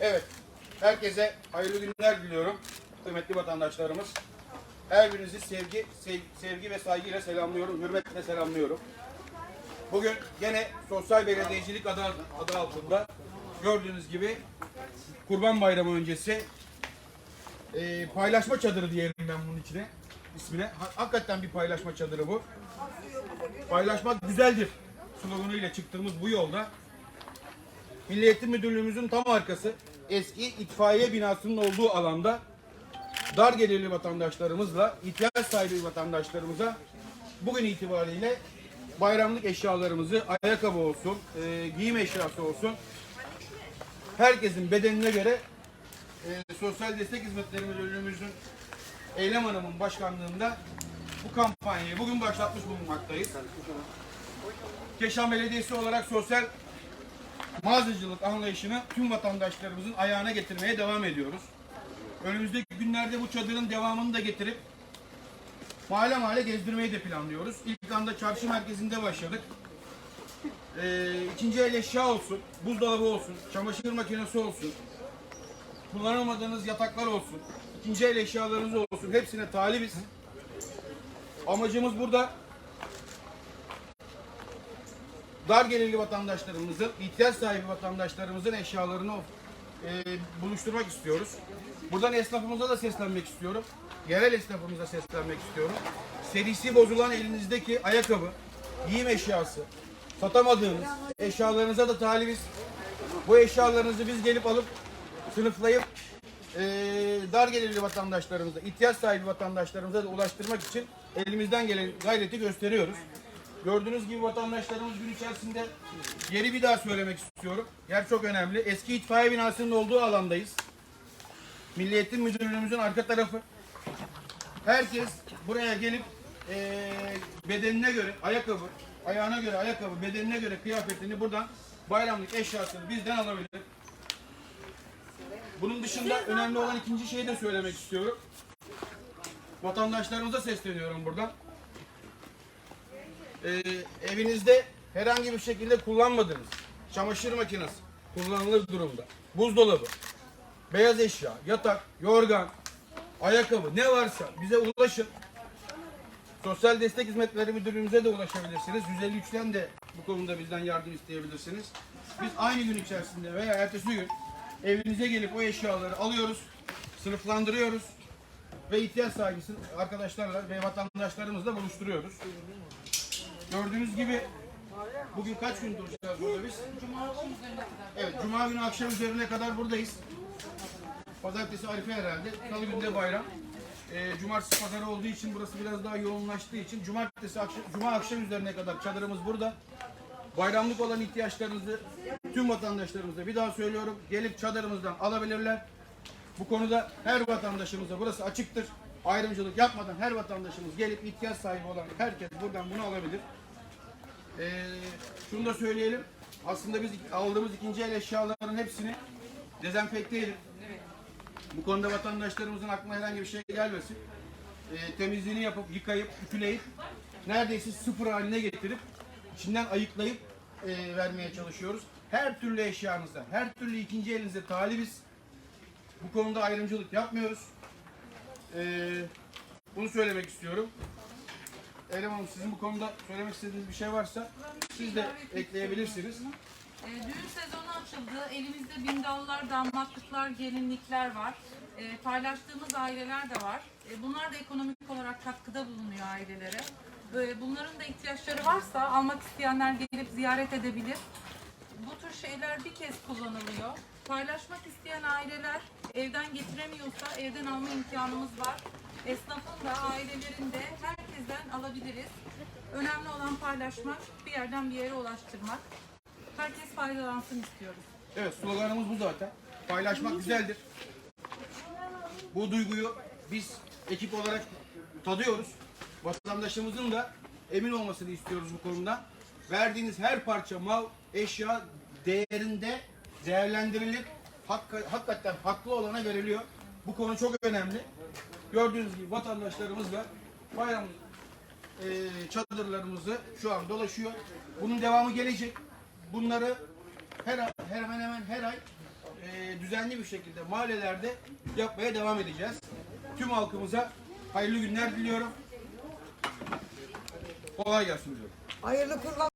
Evet. Herkese hayırlı günler diliyorum. Kıymetli vatandaşlarımız. Her birinizi sevgi, sev- sevgi ve saygıyla selamlıyorum. Hürmetle selamlıyorum. Bugün gene sosyal belediyecilik adı, adı altında gördüğünüz gibi Kurban Bayramı öncesi e, paylaşma çadırı diyelim ben bunun içine ismine. Ha- hakikaten bir paylaşma çadırı bu. Paylaşmak güzeldir sloganıyla çıktığımız bu yolda Milli Eğitim Müdürlüğümüzün tam arkası eski itfaiye binasının olduğu alanda dar gelirli vatandaşlarımızla ihtiyaç sahibi vatandaşlarımıza bugün itibariyle bayramlık eşyalarımızı ayakkabı olsun, e, giyim eşyası olsun herkesin bedenine göre e, Sosyal Destek Hizmetleri Müdürlüğümüzün Eylem Hanım'ın başkanlığında bu kampanyayı bugün başlatmış bulunmaktayız. Keşan Belediyesi olarak sosyal mağazacılık anlayışını tüm vatandaşlarımızın ayağına getirmeye devam ediyoruz. Önümüzdeki günlerde bu çadırın devamını da getirip mahalle mahalle gezdirmeyi de planlıyoruz. İlk anda çarşı merkezinde başladık. Ee, ikinci el eşya olsun, buzdolabı olsun, çamaşır makinesi olsun, kullanamadığınız yataklar olsun, ikinci el eşyalarınız olsun. Hepsine talibiz. Amacımız burada dar gelirli vatandaşlarımızın, ihtiyaç sahibi vatandaşlarımızın eşyalarını e, buluşturmak istiyoruz. Buradan esnafımıza da seslenmek istiyorum. Yerel esnafımıza seslenmek istiyorum. Serisi bozulan elinizdeki ayakkabı, giyim eşyası, satamadığınız eşyalarınıza da talibiz. Bu eşyalarınızı biz gelip alıp sınıflayıp e, dar gelirli vatandaşlarımıza, ihtiyaç sahibi vatandaşlarımıza da ulaştırmak için elimizden gelen gayreti gösteriyoruz. Gördüğünüz gibi vatandaşlarımız gün içerisinde yeri bir daha söylemek istiyorum. Yer çok önemli. Eski itfaiye binasının olduğu alandayız. Milli Eğitim Müdürlüğümüzün arka tarafı. Herkes buraya gelip eee, bedenine göre ayakkabı, ayağına göre ayakkabı, bedenine göre kıyafetini buradan bayramlık eşyasını bizden alabilir. Bunun dışında önemli olan ikinci şeyi de söylemek istiyorum. Vatandaşlarımıza sesleniyorum buradan. Ee, evinizde herhangi bir şekilde kullanmadığınız çamaşır makinesi kullanılır durumda, buzdolabı, beyaz eşya, yatak, yorgan, ayakkabı ne varsa bize ulaşın. Sosyal Destek Hizmetleri Müdürlüğümüze de ulaşabilirsiniz. 153'ten de bu konuda bizden yardım isteyebilirsiniz. Biz aynı gün içerisinde veya ertesi gün evinize gelip o eşyaları alıyoruz, sınıflandırıyoruz ve ihtiyaç sahibi arkadaşlarla ve vatandaşlarımızla buluşturuyoruz. Gördüğünüz gibi bugün kaç gün duracağız burada biz? Evet, Cuma günü akşam üzerine kadar buradayız. Pazartesi Arife herhalde. Salı günü de bayram. Ee, cumartesi pazarı olduğu için burası biraz daha yoğunlaştığı için cumartesi akşam, cuma akşam üzerine kadar çadırımız burada. Bayramlık olan ihtiyaçlarınızı tüm vatandaşlarımıza bir daha söylüyorum. Gelip çadırımızdan alabilirler. Bu konuda her vatandaşımıza burası açıktır. Ayrımcılık yapmadan her vatandaşımız gelip ihtiyaç sahibi olan herkes buradan bunu alabilir. Ee, şunu da söyleyelim. Aslında biz aldığımız ikinci el eşyaların hepsini dezenfekte edip bu konuda vatandaşlarımızın aklına herhangi bir şey gelmesin. Ee, temizliğini yapıp, yıkayıp, ütüleyip neredeyse sıfır haline getirip içinden ayıklayıp e, vermeye çalışıyoruz. Her türlü eşyanıza, her türlü ikinci elinize talibiz. Bu konuda ayrımcılık yapmıyoruz. Ee, bunu söylemek istiyorum. Eylem Hanım sizin bu konuda söylemek istediğiniz bir şey varsa siz de ekleyebilirsiniz. E, düğün sezonu açıldı. Elimizde bindallar, damatlıklar, gelinlikler var. E, paylaştığımız aileler de var. E, bunlar da ekonomik olarak katkıda bulunuyor ailelere. Böyle bunların da ihtiyaçları varsa almak isteyenler gelip ziyaret edebilir. Bu tür şeyler bir kez kullanılıyor. Paylaşmak isteyen aileler evden getiremiyorsa evden alma imkanımız var. Esnafın da ailelerin de herkesten alabiliriz. Önemli olan paylaşmak, bir yerden bir yere ulaştırmak. Herkes faydalansın istiyoruz. Evet sloganımız bu zaten. Paylaşmak güzeldir. Bu duyguyu biz ekip olarak tadıyoruz. Vatandaşımızın da emin olmasını istiyoruz bu konuda. Verdiğiniz her parça mal, eşya değerinde değerlendirilip hakka- hakikaten haklı olana veriliyor. Bu konu çok önemli. Gördüğünüz gibi vatandaşlarımızla bayram e, çadırlarımızı şu an dolaşıyor. Bunun devamı gelecek. Bunları her ay- hemen hemen her ay e, düzenli bir şekilde mahallelerde yapmaya devam edeceğiz. Tüm halkımıza hayırlı günler diliyorum. Kolay gelsin diyorum. Hayırlı kurban